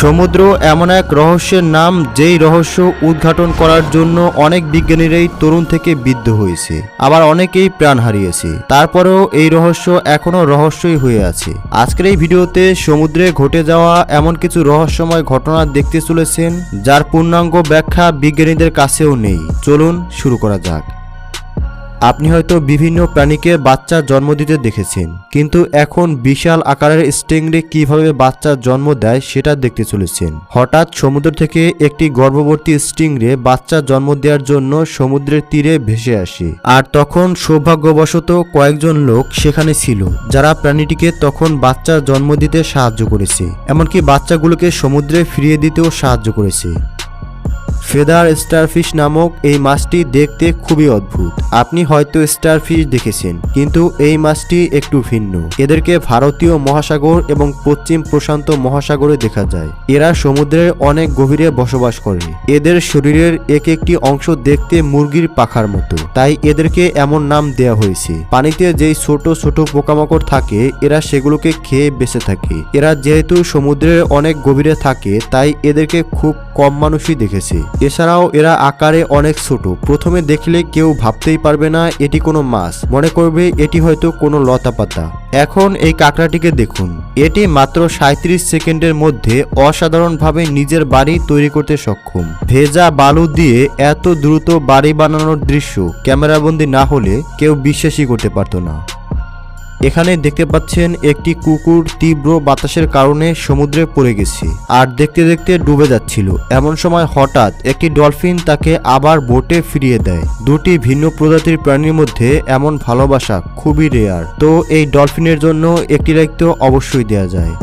সমুদ্র এমন এক রহস্যের নাম যেই রহস্য উদ্ঘাটন করার জন্য অনেক বিজ্ঞানীরাই তরুণ থেকে বিদ্ধ হয়েছে। আবার অনেকেই প্রাণ হারিয়েছে। তারপরেও এই রহস্য এখনও রহস্যই হয়ে আছে। আজকের এই ভিডিওতে সমুদ্রে ঘটে যাওয়া এমন কিছু রহস্যময় ঘটনা দেখতে চলেছেন, যার পূর্ণাঙ্গ ব্যাখ্যা বিজ্ঞানীদের কাছেও নেই। চলুন শুরু করা যাক। আপনি হয়তো বিভিন্ন প্রাণীকে বাচ্চা জন্ম দিতে দেখেছেন, কিন্তু এখন বিশাল আকারের স্টিংরে কীভাবে বাচ্চা জন্ম দেয় সেটা দেখতে চলেছেন। হঠাৎ সমুদ্র থেকে একটি গর্ভবতী স্টিংরে বাচ্চা জন্ম দেওয়ার জন্য সমুদ্রের তীরে ভেসে আসে। আর তখন সৌভাগ্যবশত কয়েকজন লোক সেখানে ছিল, যারা প্রাণীটিকে তখন বাচ্চা জন্ম দিতে সাহায্য করেছে, এমনকি বাচ্চাগুলোকে সমুদ্রে ফিরিয়ে দিতেও সাহায্য করেছে। ফেদার স্টারফিশ নামক এই মাছটি দেখতে খুবই অদ্ভুত। আপনি হয়তো স্টারফিশ দেখেছেন, কিন্তু এই মাছটি একটু ভিন্ন। এদেরকে ভারতীয় মহাসাগর এবং পশ্চিম প্রশান্ত মহাসাগরে দেখা যায়। এরা সমুদ্রের অনেক গভীরে বসবাস করে। এদের শরীরের এক একটি অংশ দেখতে মুরগির পাখার মতো। তাই এদেরকে এমন নাম দেয়া হয়েছে। পানিতে যেই ছোট ছোট পোকামাকড় থাকে, এরা সেগুলোকে খেয়ে বেঁচে থাকে। এরা যেহেতু সমুদ্রের অনেক গভীরে থাকে, তাই এদেরকে খুব কম মানুষই দেখেছে। এছাড়াও এরা আকারে অনেক ছোট। প্রথমে দেখলে কেউ ভাবতেই পারবে না এটি কোনো মাছ। মনে করবে এটি হয়তো কোনো লতা পাতা এখন এই কাঁকড়াটিকে দেখুন। এটি মাত্র সাঁত্রিশ সেকেন্ডের মধ্যে অসাধারণভাবে নিজের বাড়ি তৈরি করতে সক্ষম। ভেজা বালু দিয়ে এত দ্রুত বাড়ি বানানোর দৃশ্য ক্যামেরাবন্দি না হলে কেউ বিশ্বাসই করতে পারতো না। এখানে দেখতে পাচ্ছেন একটি কুকুর তীব্র বাতাসের কারণে সমুদ্রে পড়ে গেছে। আর দেখতে দেখতে ডুবে যাচ্ছিল। এমন সময় হঠাৎ একটি ডলফিন তাকে আবার বোটে ফিরিয়ে দেয়। দুটি ভিন্ন প্রজাতির প্রাণীর মধ্যে এমন ভালোবাসা খুবই রেয়ার তো এই ডলফিনের জন্য একটি দায়িত্ব অবশ্যই দেয়া যায়।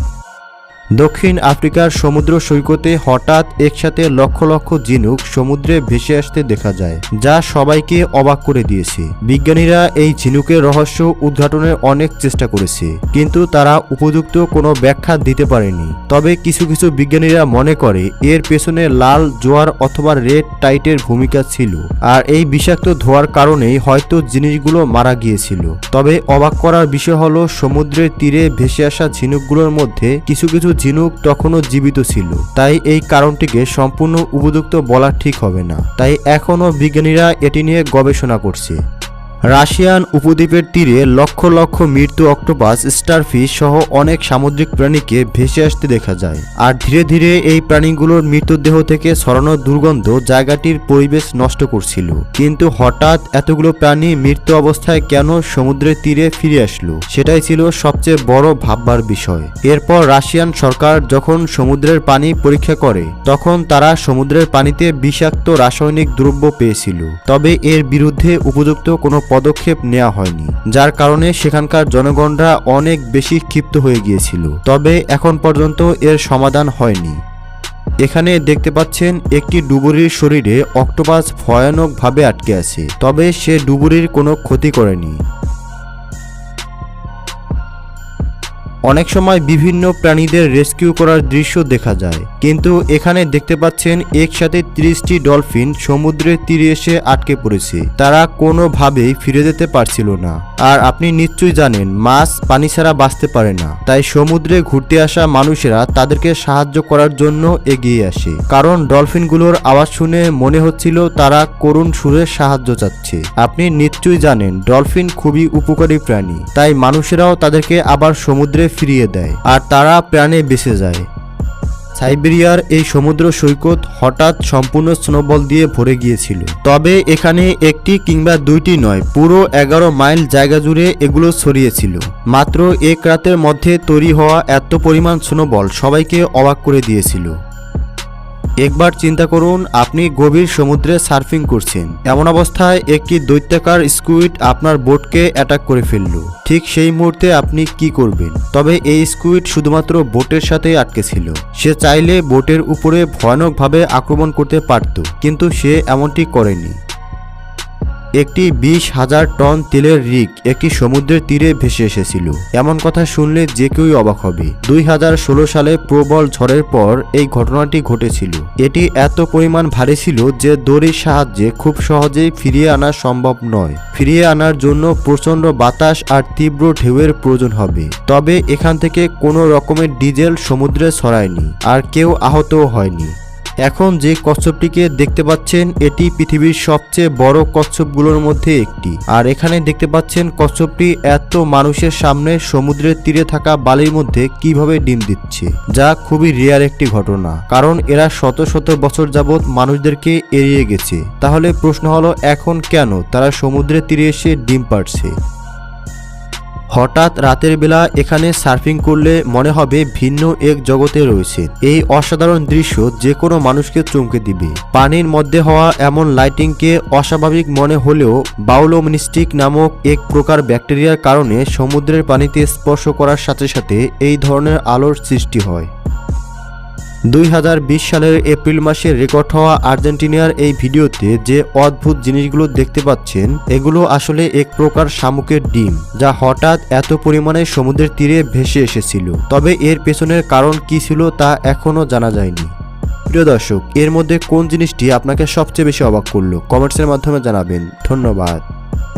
দক্ষিণ আফ্রিকার সমুদ্র সৈকতে হঠাৎ একসাথে লক্ষ লক্ষ ঝিনুক সমুদ্রে ভেসে আসতে দেখা যায়, যা সবাইকে অবাক করে দিয়েছে। বিজ্ঞানীরা এই ঝিনুকের রহস্য উদ্ঘাটনের অনেক চেষ্টা করেছে, কিন্তু তারা উপযুক্ত কোনো ব্যাখ্যা দিতে পারেনি। তবে কিছু কিছু বিজ্ঞানীরা মনে করে, এর পেছনে লাল জোয়ার অথবা রেড টাইটের ভূমিকা ছিল, আর এই বিষাক্ত ধোয়ার কারণেই হয়তো জিনিসগুলো মারা গিয়েছিল। তবে অবাক করার বিষয় হলো, সমুদ্রের তীরে ভেসে আসা ঝিনুকগুলোর মধ্যে কিছু কিছু ঝিনুক তখনও জীবিত ছিল। তাই এই কারণটিকে সম্পূর্ণ উপযুক্ত বলা ঠিক হবে না। তাই এখনও বিজ্ঞানীরা এটি নিয়ে গবেষণা করছে। রাশিয়ান উপদ্বীপের তীরে লক্ষ লক্ষ মৃত্যু অক্টোপাস, স্টারফিশ সহ অনেক সামুদ্রিক প্রাণীকে ভেসে আসতে দেখা যায়। আর ধীরে ধীরে এই প্রাণীগুলোর মৃতদেহ থেকে ছড়ানো দুর্গন্ধ জায়গাটির পরিবেশ নষ্ট করছিল। কিন্তু হঠাৎ এতগুলো প্রাণী মৃত্যু অবস্থায় কেন সমুদ্রের তীরে ফিরে আসলো, সেটাই ছিল সবচেয়ে বড় ভাববার বিষয়। এরপর রাশিয়ান সরকার যখন সমুদ্রের পানি পরীক্ষা করে, তখন তারা সমুদ্রের পানিতে বিষাক্ত রাসায়নিক দ্রব্য পেয়েছিল। তবে এর বিরুদ্ধে উপযুক্ত কোনো পদক্ষেপ নেওয়া হয়নি, যার কারণে সেখানকার জনগণরা অনেক বেশি ক্ষিপ্ত হয়ে গিয়েছিল। তবে এখন পর্যন্ত এর সমাধান হয়নি। এখানে দেখতে পাচ্ছেন, একটি ডুবুরির শরীরে অক্টোপাস ভয়ানকভাবে আটকে আছে, তবে সে ডুবুরির কোনো ক্ষতি করেনি। অনেক সময় বিভিন্ন প্রাণীদের রেস্কিউ করার দৃশ্য দেখা যায়। কিন্তু এখানে দেখতে পাচ্ছেন একসাথে ত্রিশটি ডলফিন সমুদ্রের তীরে এসে আটকে পড়েছে। তারা কোনোভাবেই ফিরে যেতে পারছিল না। আর আপনি নিশ্চয়ই জানেন, মাছ পানি ছাড়া বাঁচতে পারে না। তাই সমুদ্রে ঘুরতে আসা মানুষেরা তাদেরকে সাহায্য করার জন্য এগিয়ে আসে। কারণ ডলফিনগুলোর আওয়াজ শুনে মনে হচ্ছিল তারা করুণ সুরে সাহায্য চাচ্ছে। আপনি নিশ্চয়ই জানেন, ডলফিন খুবই উপকারী প্রাণী। তাই মানুষেরাও তাদেরকে আবার সমুদ্রে ফিরিয়ে দেয় আর তারা প্রাণে বেঁচে যায়। সাইবেরিয়ার এই সমুদ্র সৈকত হঠাৎ সম্পূর্ণ স্নোবল দিয়ে ভরে গিয়েছিল। তবে এখানে একটি কিংবা দুইটি নয়, পুরো এগারো মাইল জায়গা জুড়ে এগুলো ছড়িয়েছিল। মাত্র এক রাতের মধ্যে তৈরি হওয়া এত পরিমাণ স্নোবল সবাইকে অবাক করে দিয়েছিল। একবার চিন্তা করুন, আপনি গভীর সমুদ্রে সার্ফিং করছেন। এমন অবস্থায় একটি দৈত্যাকার স্কুইড আপনার বোটকে অ্যাটাক করে ফেলল। ঠিক সেই মুহূর্তে আপনি কি করবেন? তবে এই স্কুইড শুধুমাত্র বোটের সাথে আটকে ছিল। সে চাইলে বোটের উপরে ভয়ানকভাবে আক্রমণ করতে পারত, কিন্তু সে এমনটি করেনি। একটি বিশ হাজার টন তেলের রিক একটি সমুদ্রের তীরে ভেসে এসেছিল। এমন কথা শুনলে যে কেউই অবাক হবে। দুই হাজার ষোলো সালে প্রবল ঝড়ের পর এই ঘটনাটি ঘটেছিল। এটি এত পরিমাণ ভারী ছিল যে দড়ির সাহায্যে খুব সহজেই ফিরিয়ে আনা সম্ভব নয়। ফিরিয়ে আনার জন্য প্রচণ্ড বাতাস আর তীব্র ঢেউয়ের প্রয়োজন হবে। তবে এখান থেকে কোনো রকমের ডিজেল সমুদ্রে ছড়ায়নি, আর কেউ আহতও হয়নি। এখন যে কচ্ছপটিকে দেখতে পাচ্ছেন, এটি পৃথিবীর সবচেয়ে বড় কচ্ছপগুলোর মধ্যে একটি। আর এখানে দেখতে পাচ্ছেন কচ্ছপটি এত মানুষের সামনে সমুদ্রের তীরে থাকা বালির মধ্যে কীভাবে ডিম দিচ্ছে, যা খুবই রেয়ার একটি ঘটনা। কারণ এরা শত শত বছর যাবৎ মানুষদেরকে এড়িয়ে গেছে। তাহলে প্রশ্ন হলো, এখন কেন তারা সমুদ্রের তীরে এসে ডিম পাড়ছে? হঠাৎ রাতের বেলা এখানে সার্ফিং করলে মনে হবে ভিন্ন এক জগতে রয়েছে। এই অসাধারণ দৃশ্য যে কোনো মানুষকে চমকে দিবে। পানির মধ্যে হওয়া এমন লাইটিংকে অস্বাভাবিক মনে হলেও বাউলোমিনিস্টিক নামক এক প্রকার ব্যাকটেরিয়ার কারণে সমুদ্রের পানিতে স্পর্শ করার সাথে সাথে এই ধরনের আলোর সৃষ্টি হয়। দুই হাজার বিশ সালের এপ্রিল মাসে রেকর্ড হওয়া আর্জেন্টিনার এই ভিডিওতে যে অদ্ভুত জিনিসগুলো দেখতে পাচ্ছেন, এগুলো আসলে এক প্রকার শামুকের ডিম, যা হঠাৎ এত পরিমাণে সমুদ্রের তীরে ভেসে এসেছিল। তবে এর পেছনের কারণ কি ছিল তা এখনও জানা যায়নি। প্রিয় দর্শক, এর মধ্যে কোন জিনিসটি আপনাকে সবচেয়ে বেশি অবাক করল? কমেন্টসের মাধ্যমে জানাবেন। ধন্যবাদ।